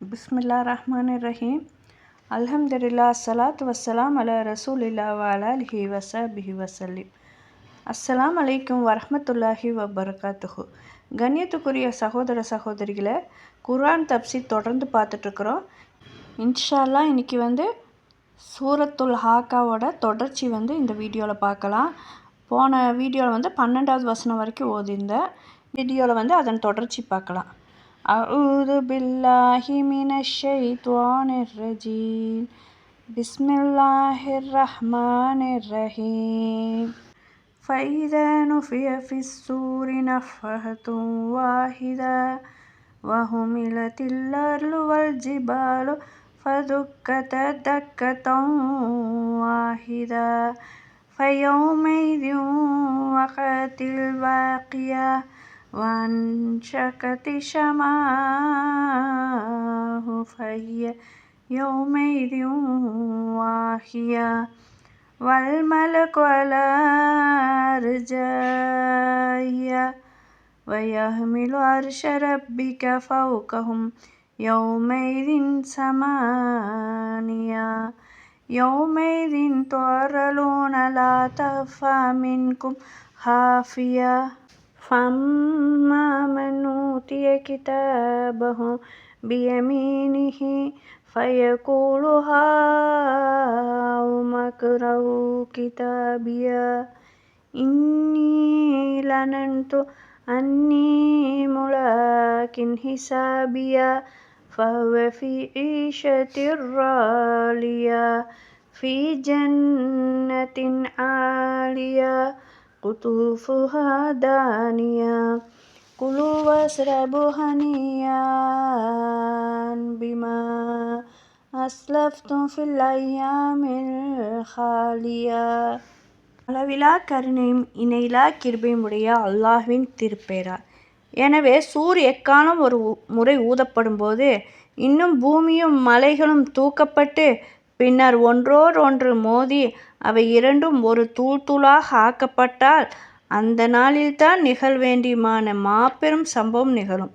பிஸ்மில்லா ரஹ்மான் ரஹீம் அல்ஹம்துலில்லா சலாத் வசலாம் அல ரசூல் வாலா லிஹி வச பிஹி வசல்லிம் அஸ்ஸலாம் அலைக்கும் வரமத்துல்லாஹி வபர்காத்துஹு. கண்ணியத்துக்குரிய சகோதர சகோதரிகளை குர்ஆன் தப்சி தொடர்ந்து பார்த்துட்ருக்குறோம். இன்ஷால்லா இன்றைக்கி வந்து சூரத்துல் ஹாக்காவோட தொடர்ச்சி வந்து இந்த வீடியோவில் பார்க்கலாம். போன வீடியோவில் வந்து பன்னெண்டாவது வசனம் வரைக்கும் ஓதியிருந்தேன் வீடியோவில் வந்து அதன் தொடர்ச்சி பார்க்கலாம். أعوذ بالله من الشيطان الرجيم. بسم الله الرحمن الرحيم. فإذا نفي في السور نفخة واحدة وهملت الأرض والجبال فدكتا دكة واحدة. فيومئذ وقعت الواقية وانشقت فهي يومئذ واهية. والملك على أرجائها ويحمل عرش ربك فوقهم يومئذ ثمانية. يومئذ تعرضون لا تخفى منكم خافية. فأما من أوتي كتابه بيمينه فيقول هاؤم اقرءوا كتابيه إني ظننت أني ملاق حسابيه فهو في عيشة راضية في جنة عالية قطوفها دانية كلوا واشربوا هنيئا بما أسلفتم في الأيام الخالية அளவிலா கருணையும் இணையிலா கிருபையும் உடைய அல்லாஹ்வின் திருப்பேரார் எனவே சூர் எக்காலம் ஒரு முறை ஊதப்படும் போது இன்னும் பூமியும் மலைகளும் தூக்கப்பட்டு பின்னர் ஒன்றோடொன்று மோதி அவை இரண்டும் ஒரு தூள் தூளாக ஆக்கப்பட்டால் அந்த நாளில்தான் நிகழ்வேண்டியமான மாபெரும் சம்பவம் நிகழும்.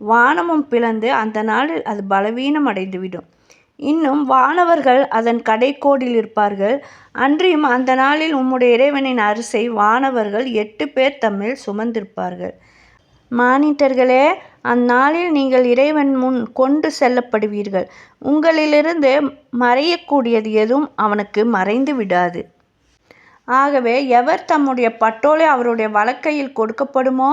வானமும் பிளந்து அந்த நாளில் அது பலவீனம் அடைந்துவிடும் இன்னும் வானவர்கள் அதன் கடைக்கோடில் இருப்பார்கள். அன்றியும் அந்த நாளில் உம்முடைய இறைவனின் அரிசை வானவர்கள் எட்டு பேர் தம்மில் சுமந்திருப்பார்கள். மானிட்டர்களே அந்நாளில் நீங்கள் இறைவன் முன் கொண்டு செல்லப்படுவீர்கள். உங்களிலிருந்து மறையக்கூடியது எதுவும் அவனுக்கு மறைந்து விடாது. ஆகவே எவர் தம்முடைய பட்டோலை அவருடைய வழக்கையில் கொடுக்கப்படுமோ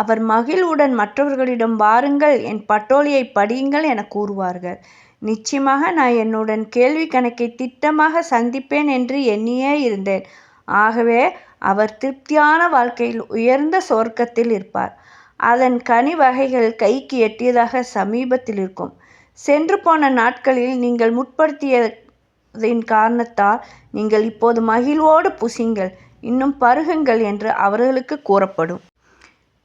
அவர் மகிழ்வுடன் மற்றவர்களிடம் வாருங்கள் என் பட்டோலியை படியுங்கள் என கூறுவார்கள். நிச்சயமாக நான் என்னுடன் கேள்வி கணக்கை திட்டமாக சந்திப்பேன் என்று எண்ணியே இருந்தேன். ஆகவே அவர் திருப்தியான வாழ்க்கையில் உயர்ந்த சொர்க்கத்தில் இருப்பார். அதன் கனி வகைகள் கைக்கு எட்டியதாக சமீபத்தில் இருக்கும் சென்று போன நாட்களில் நீங்கள் முற்படுத்தியதின் காரணத்தால் நீங்கள் இப்போது மகிழ்வோடு புசிங்கள் இன்னும் பருகுங்கள் என்று அவர்களுக்கு கூறப்படும்.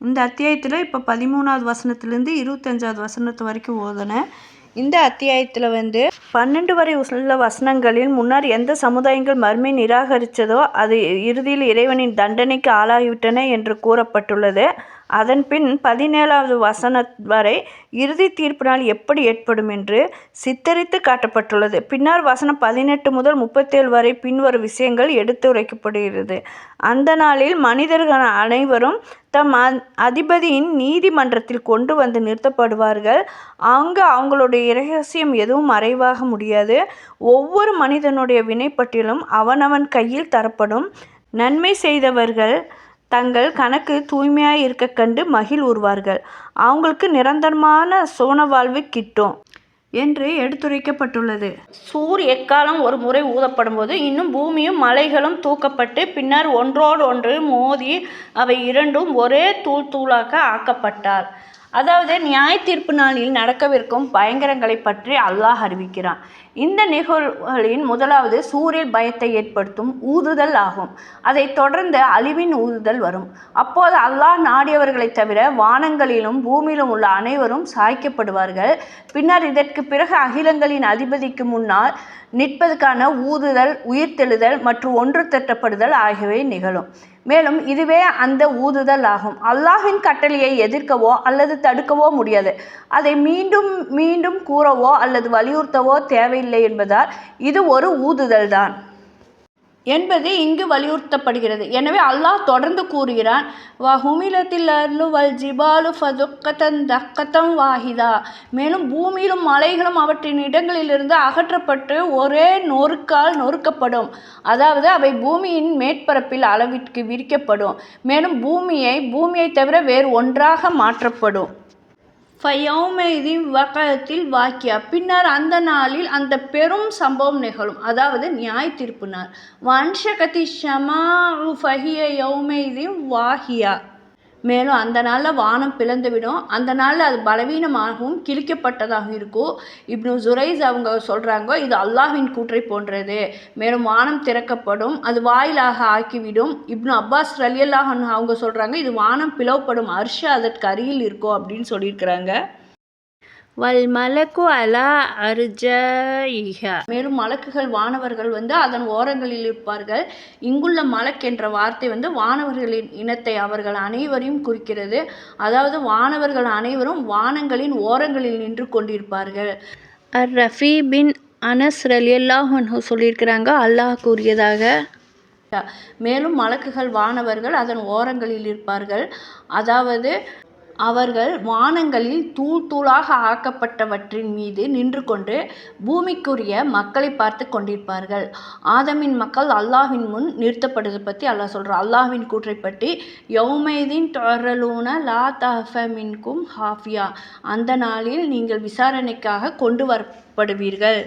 இந்த அத்தியாயத்தில் இப்போ பதிமூணாவது வசனத்துலேருந்து இருபத்தஞ்சாவது வசனத்து வரைக்கும் ஓதுனேன் இந்த அத்தியாயத்தில் வந்து பன்னெண்டு வரை உள்ள வசனங்களில் முன்னர் எந்த சமுதாயங்கள் மர்மை நிராகரித்ததோ அது இறுதியில் இறைவனின் தண்டனைக்கு ஆளாகிவிட்டன என்று கூறப்பட்டுள்ளது. அதன்பின் பதினேழாவது வசன வரை இறுதி தீர்ப்பு நாள் எப்படி ஏற்படும் என்று சித்தரித்து காட்டப்பட்டுள்ளது. பின்னர் வசனம் பதினெட்டு முதல் முப்பத்தேழு வரை பின்வரும் விஷயங்கள் எடுத்துரைக்கப்படுகிறது அந்த நாளில் மனிதர்கள் அனைவரும் தம் அதிபதியின் நீதிமன்றத்தில் கொண்டு வந்து நிறுத்தப்படுவார்கள். அங்கு அவங்களுடைய இரகசியம் எதுவும் மறைவாக முடியாது. ஒவ்வொரு மனிதனுடைய வினைப்பட்டியலும் அவனவன் கையில் தரப்படும். நன்மை செய்தவர்கள் தங்கள் கணக்கு தூய்மையாக இருக்க கண்டு மகிழ் உருவார்கள். அவங்களுக்கு நிரந்தரமான சோன வாழ்வு கிட்டும் என்று எடுத்துரைக்கப்பட்டுள்ளது. சூர் எக்காலம் ஒரு முறை ஊதப்படும் போது இன்னும் பூமியும் மலைகளும் தூக்கப்பட்டு பின்னர் ஒன்றோடு ஒன்று மோதி அவை இரண்டும் ஒரே தூள் தூளாக ஆக்கப்பட்டார். அதாவது நியாய தீர்ப்பு நாளில் நடக்கவிருக்கும் பயங்கரங்களை பற்றி அல்லாஹ் அறிவிக்கிறான். இந்த நிகழ்வுகளின் முதலாவது சூரிய பயத்தை ஏற்படுத்தும் ஊதுதல் ஆகும். அதை தொடர்ந்து அழிவின் ஊதுதல் வரும். அப்போது அல்லாஹ் நாடியவர்களை தவிர வானங்களிலும் பூமியிலும் உள்ள அனைவரும் சாய்க்கப்படுவார்கள். பின்னர் இதற்கு பிறகு அகிலங்களின் அதிபதிக்கு முன்னால் நிற்பதற்கான ஊதுதல் உயிர்த்தெழுதல் மற்றும் ஒன்று திட்டப்படுதல் ஆகியவை நிகழும். மேலும் இதுவே அந்த ஊதுதல் ஆகும். அல்லாஹின் கட்டளையை எதிர்க்கவோ அல்லது தடுக்கவோ முடியாது. அதை மீண்டும் மீண்டும் கூறவோ அல்லது வலியுறுத்தவோ தேவையில்லை என்பதால் இது ஒரு ஊதுதல் தான் என்பது இங்கு வலியுறுத்தப்படுகிறது. எனவே அல்லாஹ் தொடர்ந்து கூறுகிறான் வஹுமிலத்தில் அர்லு வல் ஜிபாலு ஃபதுக்கத்தன் தக்கத்தம் வாஹிதா. மேலும் பூமியிலும் மலைகளும் அவற்றின் இடங்களிலிருந்து அகற்றப்பட்டு ஒரே நொறுக்கால் நொறுக்கப்படும். அதாவது அவை பூமியின் மேற்பரப்பில் அளவிற்கு விரிக்கப்படும். மேலும் பூமியை பூமியை தவிர வேறு ஒன்றாக மாற்றப்படும். ஃபயௌமைதி வகத்தில் வாக்கியா. பின்னர் அந்த நாளில் அந்த பெரும் சம்பவம் நிகழும். அதாவது நியாய தீர்ப்பு நாள். வன்ஷகதி ஷமா ஃபஹிய யௌமைதி வாஹியா. மேலும் அந்த நாளில் வானம் பிளந்துவிடும். அந்த நாளில் அது பலவீனமாகவும் கிழிக்கப்பட்டதாகவும் இருக்கும். இப்னு ஜுரைஸ் அவங்க சொல்கிறாங்க இது அல்லாஹின் கூற்றை போன்றது. மேலும் வானம் திறக்கப்படும் அது வாயிலாக ஆக்கிவிடும். இப்னு அப்பாஸ் ரலியல்லாஹன் அவங்க சொல்கிறாங்க இது வானம் பிளவுப்படும் அர்ஷ அதற்கு அருகில் இருக்கும் அப்படின்னு சொல்லியிருக்கிறாங்க. வல் மலக்கு அலா அர்ஜயிஹ மேலும் மலக்குகள் வானவர்கள் வந்து அதன் ஓரங்களில் இருப்பார்கள். இங்குள்ள மலக் என்ற வார்த்தை வந்து வானவர்களின் இனத்தை அவர்கள் அனைவரையும் குறிக்கிறது. அதாவது வானவர்கள் அனைவரும் வானங்களின் ஓரங்களில் நின்று கொண்டிருப்பார்கள். அர் ரஃபி பின் அனஸ் ரலியல்லாஹ் சொல்லியிருக்கிறாங்க அல்லாஹ் கூறியதாக. மேலும் மலக்குகள் வானவர்கள் அதன் ஓரங்களில் இருப்பார்கள். அதாவது அவர்கள் வானங்களில் தூள் தூளாக ஆக்கப்பட்டவற்றின் மீது நின்று கொண்டு பூமிக்குரிய மக்களை பார்த்து கொண்டிருப்பார்கள். ஆதமின் மக்கள் அல்லாஹின் முன் நிறுத்தப்படுவதை பற்றி அல்லாஹ் சொல்கிறார் அல்லாஹின் கூற்றை பற்றி யௌமைதீன் டொரலூன லா தஹஃப ஹாஃபியா. அந்த நாளில் நீங்கள் விசாரணைக்காக கொண்டு வரப்படுவீர்கள்.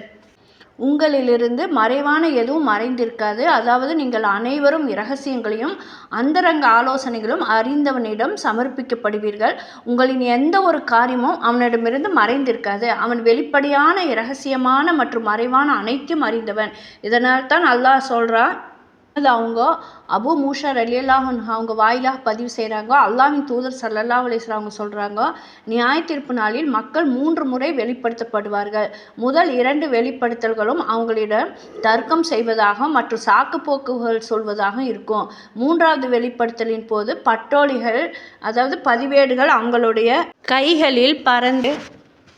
உங்களிலிருந்து மறைவான எதுவும் மறைந்திருக்காது. அதாவது நீங்கள் அனைவரும் இரகசியங்களையும் அந்தரங்க ஆலோசனைகளும் அறிந்தவனிடம் சமர்ப்பிக்கப்படுவீர்கள். உங்களின் எந்த ஒரு காரியமும் அவனிடமிருந்து மறைந்திருக்காது. அவன் வெளிப்படையான இரகசியமான மற்றும் மறைவான அனைத்தும் அறிந்தவன். இதனால் தான் அல்லாஹ் சொல்கிறான் அது அவங்க அபு மூஷா ரலியல்லாஹன் அவங்க வாயிலாக பதிவு செய்கிறாங்க அல்லாவின் தூதர் சல்லல்லா அலிஸ்லாம் அவங்க சொல்கிறாங்க நியாய தீர்ப்பு நாளில் மக்கள் மூன்று முறை வெளிப்படுத்தப்படுவார்கள். முதல் இரண்டு வெளிப்படுத்தல்களும் அவங்களிடம் தர்க்கம் செய்வதாக மற்றும் சாக்கு போக்குகள் சொல்வதாக இருக்கும். மூன்றாவது வெளிப்படுத்தலின் போது பட்டோலிகள் அதாவது பதிவேடுகள் அவங்களுடைய கைகளில் பறந்து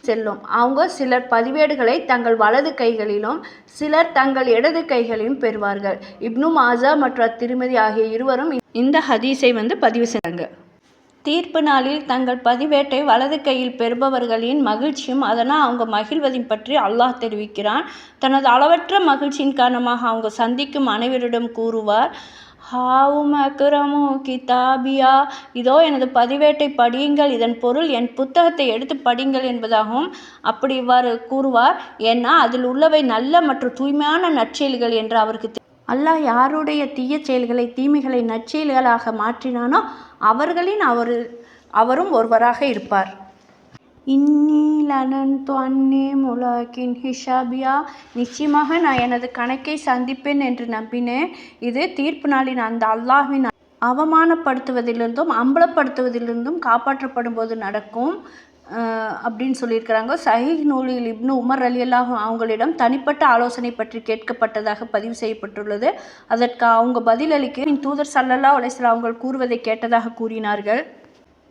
செல்லும். அவங்க சிலர் பதிவேடுகளை தங்கள் வலது கைகளிலும் சிலர் தங்கள் இடது கைகளிலும் பெறுவார்கள். இப்னு மாசா மற்றும் திருமதி ஆகிய இருவரும் இந்த ஹதீஸை வந்து பதிவு செய்தாங்க தீர்ப்பு நாளில் தங்கள் பதிவேட்டை வலது கையில் பெறுபவர்களின் மகிழ்ச்சியும் அதனால் அவங்க மகிழ்வதையும் பற்றி அல்லாஹ் தெரிவிக்கிறான். தனது அளவற்ற மகிழ்ச்சியின் காரணமாக அவங்க சந்திக்கும் அனைவரிடம் கூறுவார். ஹாவும் அக்ரமு கிதாபியா. இதோ எனது பதிவேட்டை படியுங்கள். இதன் பொருள் என் புத்தகத்தை எடுத்து படியுங்கள் என்பதாகவும் அப்படி இவ்வாறு கூறுவார். ஏன்னா அதில் உள்ளவை நல்ல மற்றும் தூய்மையான நற்செயல்கள் என்று அவருக்கு அல்லாஹ் யாருடைய தீய செயல்களை தீமைகளை நற்செயல்களாக மாற்றினானோ அவர்களின் அவர் அவரும் ஒருவராக இருப்பார். இன்னி லனன் அன்னி முலாக்கின் ஹிஷாபியா நிச்சயமாக நான் எனது கணக்கை சந்திப்பேன் என்று நம்பினேன். இது தீர்ப்பு நாளின் அந்த அல்லாஹின் அவமானப்படுத்துவதிலிருந்தும் அம்பலப்படுத்துவதிலிருந்தும் காப்பாற்றப்படும் போது நடக்கும் அப்படின்னு சொல்லியிருக்கிறாங்க. சஹீஹ் நூலில் இப்னு உமர் அலி அல்லாஹ் அவங்களிடம் தனிப்பட்ட ஆலோசனை பற்றி கேட்கப்பட்டதாக பதிவு செய்யப்பட்டுள்ளது. அதற்கு அவங்க பதிலளிக்க தூதர் சல்லல்லா அலைஸ்லாம் அவங்கள் கூறுவதை கேட்டதாக கூறினார்கள்.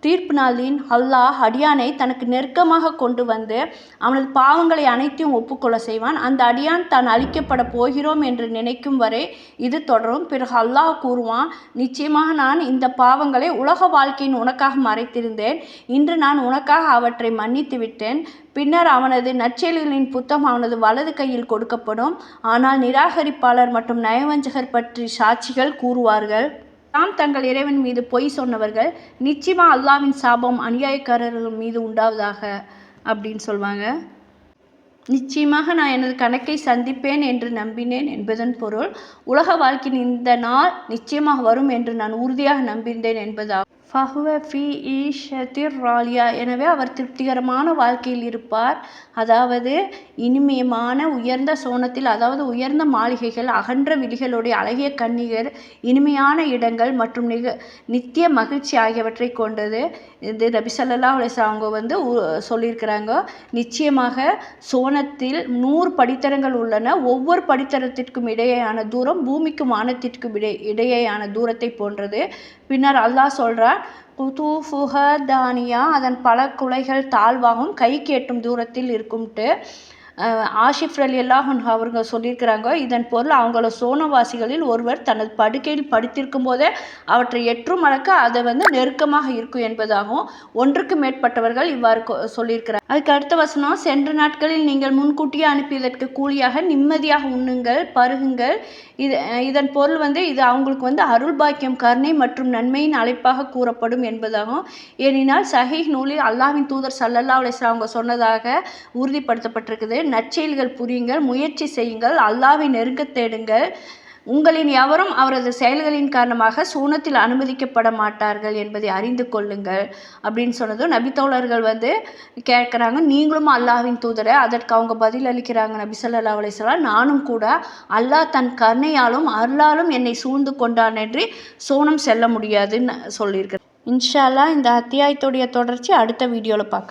தீர்ப்பு நாளின் அல்லாஹ் அடியானை தனக்கு நெருக்கமாக கொண்டு வந்து அவனது பாவங்களை அனைத்தையும் ஒப்புக்கொள்ள செய்வான். அந்த அடியான் தான் அழிக்கப்பட போகிறோம் என்று நினைக்கும் வரை இது தொடரும். பிறகு அல்லாஹ் கூறுவான் நிச்சயமாக நான் இந்த பாவங்களை உலக வாழ்க்கையின் உனக்காக மறைத்திருந்தேன். இன்று நான் உனக்காக அவற்றை மன்னித்து விட்டேன். பின்னர் அவனது நற்செயல்களின் புத்தம் அவனது வலது கையில் கொடுக்கப்படும். ஆனால் நிராகரிப்பாளர் மற்றும் நயவஞ்சகர் பற்றி சாட்சிகள் கூறுவார்கள். தாம் தங்கள் இறைவன் மீது பொய் சொன்னவர்கள் நிச்சயமாக அல்லாவின் சாபம் அநியாயக்காரர்கள் மீது உண்டாவதாக அப்படின்னு சொல்லுவாங்க நிச்சயமாக நான் எனது கணக்கை சந்திப்பேன் என்று நம்பினேன் என்பதன் பொருள் உலக வாழ்க்கையின் இந்த நாள் நிச்சயமாக வரும் என்று நான் உறுதியாக நம்பியிருந்தேன் என்பதாகும். ஃபஹுவ ஃபி ஈஷத்திர் ராலியா. எனவே அவர் திருப்திகரமான வாழ்க்கையில் இருப்பார். அதாவது இனிமையமான உயர்ந்த சோனத்தில் அதாவது உயர்ந்த மாளிகைகள் அகன்ற விழிகளுடைய அழகிய கன்னிகர் இனிமையான இடங்கள் மற்றும் நிக நித்திய மகிழ்ச்சி ஆகியவற்றை கொண்டது. இது நபிசல்லா அவங்க வந்து சொல்லியிருக்கிறாங்க. நிச்சயமாக சோனத்தில் நூறு படித்தரங்கள் உள்ளன. ஒவ்வொரு படித்தரத்திற்கும் இடையேயான தூரம் பூமிக்கும் வானத்திற்கும் இடை இடையேயான தூரத்தை போன்றது. பின்னர் அல்லாஹ் சொல்கிறார் குதூஃபுஹ தானியா அதன் பல குலைகள் தாழ்வாகவும் கைக்கு கேட்டும் தூரத்தில் இருக்கும்ட்டு ஆஷிஃப் அலி அல்லாஹன் அவங்க சொல்லியிருக்கிறாங்க இதன் பொருள் அவங்கள சோனவாசிகளில் ஒருவர் தனது படுக்கையில் படுத்திருக்கும் போதே அவற்றை எற்றும் அளக்க அதை வந்து நெருக்கமாக இருக்கும் என்பதாகவும் ஒன்றுக்கு மேற்பட்டவர்கள் இவ்வாறு கொ- சொல்லியிருக்கிறார் அதுக்கு அடுத்த வசனம் சென்ற நாட்களில் நீங்கள் முன்கூட்டியே அனுப்பியதற்கு கூலியாக நிம்மதியாக உண்ணுங்கள் பருகுங்கள். இது இதன் பொருள் வந்து இது அவங்களுக்கு வந்து அருள் பாக்கியம் கருணை மற்றும் நன்மையின் அழைப்பாக கூறப்படும் என்பதாகும் ஏனென்றால் சஹீஹ் நூலில் அல்லாவின் தூதர் சல்லல்லா அலிஸ்லாம் அவங்க சொன்னதாக உறுதிப்படுத்தப்பட்டிருக்குது. நற்செயல்கள் புரியுங்கள் முயற்சி செய்யுங்கள் அல்லாவை நெருங்க தேடுங்கள். உங்களின் எவரும் அவரது செயல்களின் காரணமாக சூனத்தில் அனுமதிக்கப்பட மாட்டார்கள் என்பதை அறிந்து கொள்ளுங்கள் அப்படின்னு சொன்னதும் நபித்தோழர்கள் வந்து கேட்குறாங்க நீங்களும் அல்லாஹ்வின் தூதரை அதற்கு அவங்க பதில் அளிக்கிறாங்க நபி ஸல்லல்லாஹு அலைஹி நானும் கூட அல்லாஹ் தன் கருணையாலும் அருளாலும் என்னை சூழ்ந்து கொண்டான் என்று சூனம் செல்ல முடியாதுன்னு சொல்லியிருக்கிறேன் இன்ஷால்லா இந்த அத்தியாயத்துடைய தொடர்ச்சி அடுத்த வீடியோவில் பார்க்க